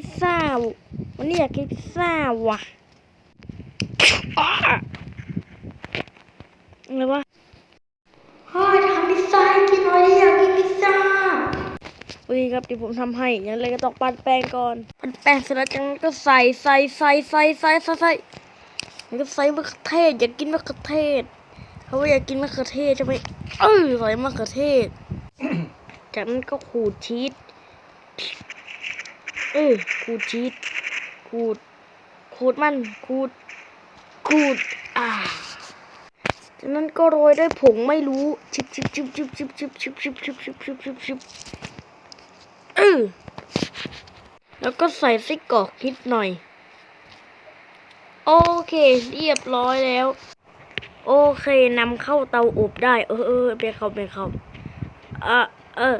พิซซ่า วันนี้อยากกินพิซซ่าว่ะอ้าอะไรวะพ่อทำพิซซ่าให้กินหน่อยดิอยากกินพิซซ่าโอเคครับเดี๋ยวผมทำให้งั้นเลยก็ต้องปั้นแป้งก่อนปั้นแป้งเสร็จแล้วจากนั้นก็ใส่ใส่ใส่ใส่ใส่ใส่ใส่แล้วก็ใส่มะเขือเทศอยากกินมะเขือเทศเพราะว่าอยากกินมะเขือเทศใช่ไหมเออใส่มะเขือเทศจากนั้นก็ขูดชีส เออขูดชีสขูดขูดมันขูดขูดอ่าจากนั้นก็โรยด้วยผงไม่รู้ชิบชิบชิบชิบชิบชิบชิบชิบชิบชิบชิบชิบชิบเออแล้วก็ใส่ไส้กรอกนิดหน่อย โอเค เรียบร้อยแล้ว โอเคนำเข้าเตาอบได้ เออเออเบรกเขาเบรกเขาเออเออ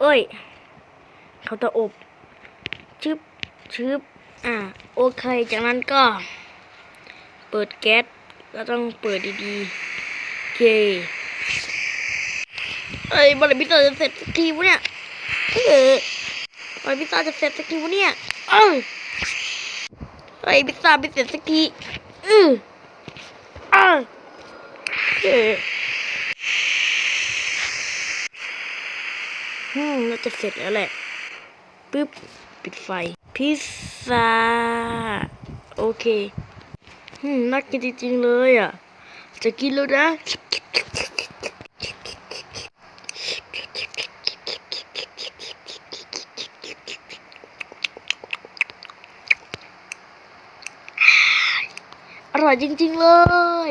เอ้ย เขาเตาอบ ชึบชึบอ่าโอเค จากนั้นก็ เปิดแก๊สก็ต้องเปิดดีๆโอเคเอ้ยบอลพิซซ่าจะเสร็จสักทีวะเนี่ยเออบอลพิซซ่าจะเสร็จสักทีวะเนี่ยเออเอ้ยพิซซ่าไม่เสร็จสักทีเออเออเอออืมน่าจะเสร็จแล้วแหละ ปึ๊บ ปิดไฟ พิซซ่า โอเคอืมน่ากินจริงๆเลยอะ จะกินแล้วนะ อร่อยจริงๆเลย